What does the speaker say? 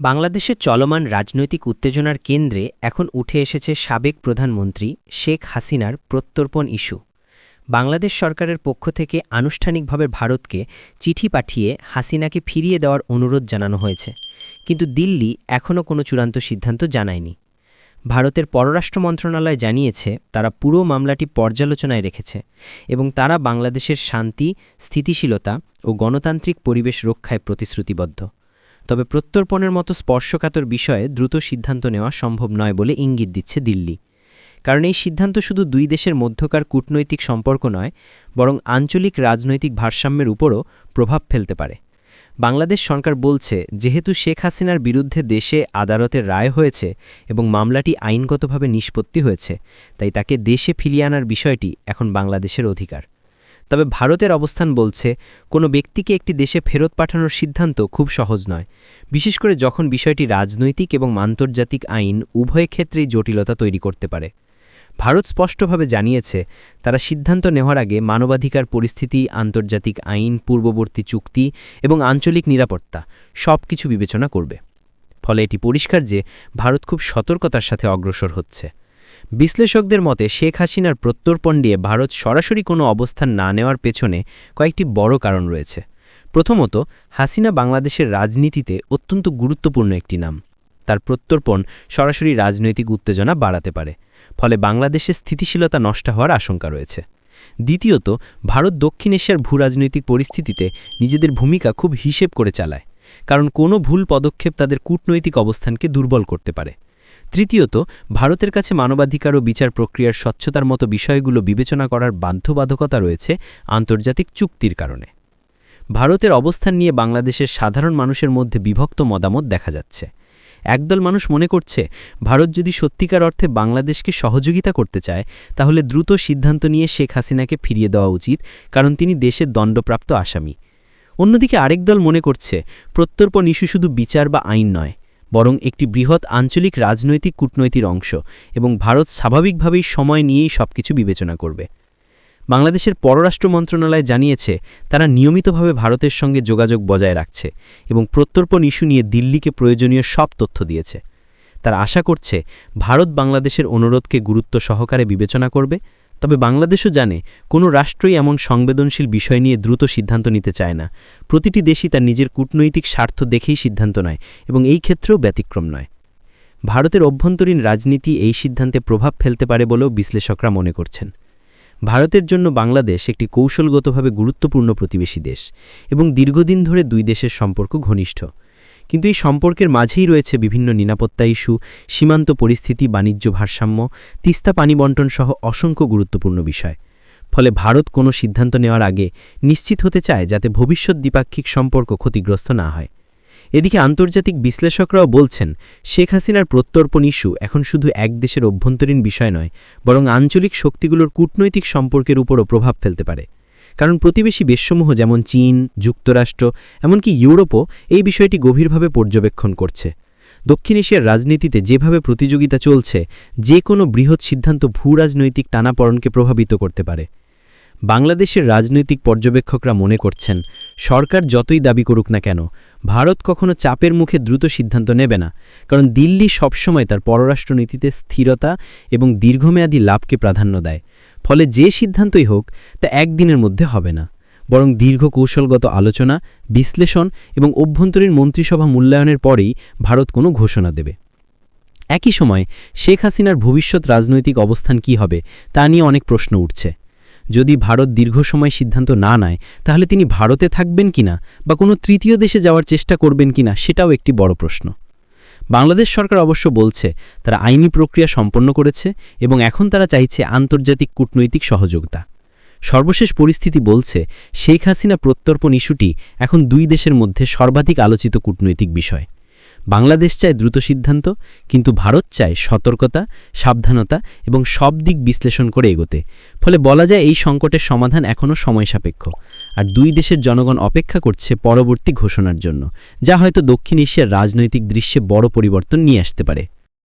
বাংলাদেশে চলমান রাজনৈতিক উত্তেজনার কেন্দ্রে এখন উঠে এসেছে সাবেক প্রধানমন্ত্রী শেখ হাসিনার প্রত্যর্পণ ইস্যু। বাংলাদেশ সরকারের পক্ষ থেকে আনুষ্ঠানিকভাবে ভারতকে চিঠি পাঠিয়ে হাসিনাকে ফিরিয়ে দেওয়ার অনুরোধ জানানো হয়েছে। কিন্তু দিল্লি এখনও কোনো চূড়ান্ত সিদ্ধান্ত জানায়নি। ভারতের পররাষ্ট্র মন্ত্রণালয় জানিয়েছে, তারা পুরো মামলাটি পর্যালোচনায় রেখেছে এবং তারা বাংলাদেশের শান্তি, স্থিতিশীলতা ও গণতান্ত্রিক পরিবেশ রক্ষায় প্রতিশ্রুতিবদ্ধ। তবে প্রত্যর্পণের মতো স্পর্শকাতর বিষয়ে দ্রুত সিদ্ধান্ত নেওয়া সম্ভব নয় বলে ইঙ্গিত দিচ্ছে দিল্লি। কারণ এই সিদ্ধান্ত শুধু দুই দেশের মধ্যকার কূটনৈতিক সম্পর্ক নয়, বরং আঞ্চলিক রাজনৈতিক ভারসাম্যের উপরও প্রভাব ফেলতে পারে। বাংলাদেশ সরকার বলছে, যেহেতু শেখ হাসিনার বিরুদ্ধে দেশে আদালতের রায় হয়েছে এবং মামলাটি আইনগতভাবে নিষ্পত্তি হয়েছে, তাই তাকে দেশে ফিরিয়ে আনার বিষয়টি এখন বাংলাদেশের অধিকার। তবে ভারতের অবস্থান বলছে, কোনো ব্যক্তিকে একটি দেশে ফেরত পাঠানোর সিদ্ধান্ত খুব সহজ নয়। বিশেষ করে যখন বিষয়টি রাজনৈতিক এবং আন্তর্জাতিক আইন উভয় ক্ষেত্রেই জটিলতা তৈরি করতে পারে। ভারত স্পষ্টভাবে জানিয়েছে, তারা সিদ্ধান্ত নেওয়ার আগে মানবাধিকার পরিস্থিতি, আন্তর্জাতিক আইন, পূর্ববর্তী চুক্তি এবং আঞ্চলিক নিরাপত্তা সব কিছু বিবেচনা করবে। ফলে এটি পরিষ্কার যে, ভারত খুব সতর্কতার সাথে অগ্রসর হচ্ছে। বিশ্লেষকদের মতে, শেখ হাসিনার প্রত্যর্পণ দিয়ে ভারত সরাসরি কোনো অবস্থান না নেওয়ার পেছনে কয়েকটি বড় কারণ রয়েছে। প্রথমত, হাসিনা বাংলাদেশের রাজনীতিতে অত্যন্ত গুরুত্বপূর্ণ একটি নাম। তার প্রত্যর্পণ সরাসরি রাজনৈতিক উত্তেজনা বাড়াতে পারে, ফলে বাংলাদেশের স্থিতিশীলতা নষ্ট হওয়ার আশঙ্কা রয়েছে। দ্বিতীয়ত, ভারত দক্ষিণ এশিয়ার ভূরাজনৈতিক পরিস্থিতিতে নিজেদের ভূমিকা খুব হিসেব করে চালায়, কারণ কোনো ভুল পদক্ষেপ তাদের কূটনৈতিক অবস্থানকে দুর্বল করতে পারে। তৃতীয়ত, ভারতের কাছে মানবাধিকার ও বিচার প্রক্রিয়ার স্বচ্ছতার মতো বিষয়গুলো বিবেচনা করার বাধ্যবাধকতা রয়েছে আন্তর্জাতিক চুক্তির কারণে। ভারতের অবস্থান নিয়ে বাংলাদেশের সাধারণ মানুষের মধ্যে বিভক্ত মতামত দেখা যাচ্ছে। একদল মানুষ মনে করছে, ভারত যদি সত্যিকার অর্থে বাংলাদেশকে সহযোগিতা করতে চায়, তাহলে দ্রুত সিদ্ধান্ত নিয়ে শেখ হাসিনাকে ফিরিয়ে দেওয়া উচিত, কারণ তিনি দেশের দণ্ডপ্রাপ্ত আসামি। অন্যদিকে আরেক দল মনে করছে, প্রত্যর্পণ ইস্যু শুধু বিচার বা আইন নয় বরং একটি বৃহৎ আঞ্চলিক রাজনৈতিক কূটনৈতিক অংশ এবং ভারত স্বাভাবিকভাবেই সময় নিয়েই সবকিছু বিবেচনা করবে। বাংলাদেশের পররাষ্ট্র মন্ত্রণালয় জানিয়েছে, তারা নিয়মিতভাবে ভারতের সঙ্গে যোগাযোগ বজায় রাখছে এবং প্রত্যর্পণ ইস্যু নিয়ে দিল্লিকে প্রয়োজনীয় সব তথ্য দিয়েছে। তারা আশা করছে, ভারত বাংলাদেশের অনুরোধকে গুরুত্ব সহকারে বিবেচনা করবে তবে বাংলাদেশও জানে, কোনো রাষ্ট্রই এমন সংবেদনশীল বিষয় নিয়ে দ্রুত সিদ্ধান্ত নিতে চায় না। প্রতিটি দেশই তার নিজের কূটনৈতিক স্বার্থ দেখেই সিদ্ধান্ত নেয় এবং এই ক্ষেত্রেও ব্যতিক্রম নয়। ভারতের অভ্যন্তরীণ রাজনীতি এই সিদ্ধান্তে প্রভাব ফেলতে পারে বলেও বিশ্লেষকরা মনে করছেন। ভারতের জন্য বাংলাদেশ একটি কৌশলগতভাবে গুরুত্বপূর্ণ প্রতিবেশী দেশ এবং দীর্ঘদিন ধরে দুই দেশের সম্পর্ক ঘনিষ্ঠ। কিন্তু এই সম্পর্কের মাঝেই রয়েছে বিভিন্ন নিরাপত্তা ইস্যু, সীমান্ত পরিস্থিতি, বাণিজ্য ভারসাম্য, তিস্তা পানি বন্টন সহ অসংখ্য গুরুত্বপূর্ণ বিষয়। ফলে ভারত কোনো সিদ্ধান্ত নেওয়ার আগে নিশ্চিত হতে চায় যাতে ভবিষ্যৎ দ্বিপাক্ষিক সম্পর্ক ক্ষতিগ্রস্ত না হয়। এদিকে আন্তর্জাতিক বিশ্লেষকরাও বলছেন, শেখ হাসিনার প্রত্যর্পণ ইস্যু এখন শুধু এক দেশের অভ্যন্তরীণ বিষয় নয়, বরং আঞ্চলিক শক্তিগুলোর কূটনৈতিক সম্পর্কের উপরও প্রভাব ফেলতে পারে। কারণ প্রতিবেশী দেশসমূহ যেমন চীন, যুক্তরাষ্ট্র, এমনকি ইউরোপও এই বিষয়টি গভীরভাবে পর্যবেক্ষণ করছে। দক্ষিণ এশিয়ার রাজনীতিতে যেভাবে প্রতিযোগিতা চলছে, যে কোনো বৃহৎ সিদ্ধান্ত ভূ রাজনৈতিক টানাপড়নকে প্রভাবিত করতে পারে। বাংলাদেশের রাজনৈতিক পর্যবেক্ষকরা মনে করছেন, সরকার যতই দাবি করুক না কেন, ভারত কখনো চাপের মুখে দ্রুত সিদ্ধান্ত নেবে না, কারণ দিল্লি সবসময় তার পররাষ্ট্রনীতিতে স্থিরতা এবং দীর্ঘমেয়াদী লাভকে প্রাধান্য দেয়। ফলে যে সিদ্ধান্তই হোক, তা একদিনের মধ্যে হবে না। বরং দীর্ঘ কৌশলগত আলোচনা, বিশ্লেষণ এবং অভ্যন্তরীণ মন্ত্রিসভা মূল্যায়নের পরেই ভারত কোনো ঘোষণা দেবে। একই সময় শেখ হাসিনার ভবিষ্যৎ রাজনৈতিক অবস্থান কি হবে, তা নিয়ে অনেক প্রশ্ন উঠছে। যদি ভারত দীর্ঘ সময় সিদ্ধান্ত না নেয়, তাহলে তিনি ভারতে থাকবেন কিনা বা কোনো তৃতীয় দেশে যাওয়ার চেষ্টা করবেন কিনা, সেটাও একটি বড় প্রশ্ন। বাংলাদেশ সরকার অবশ্য বলছে, তারা আইনি প্রক্রিয়া সম্পন্ন করেছে এবং এখন তারা চাইছে আন্তর্জাতিক কূটনৈতিক সহযোগিতা। সর্বশেষ পরিস্থিতি বলছে, শেখ হাসিনা প্রত্যর্পণ ইস্যুটি এখন দুই দেশের মধ্যে সর্বাধিক আলোচিত কূটনৈতিক বিষয়। বাংলাদেশ চায় দ্রুত সিদ্ধান্ত, কিন্তু ভারত চায় সতর্কতা, সাবধানতা এবং সব দিক বিশ্লেষণ করে এগোতে। ফলে বলা যায় এই সংকটের সমাধান এখনও সময় সাপেক্ষ আর দুই দেশের জনগণ অপেক্ষা করছে পরবর্তী ঘোষণার জন্য, যা হয়তো দক্ষিণ এশিয়ার রাজনৈতিক দৃশ্যে বড় পরিবর্তন নিয়ে আসতে পারে।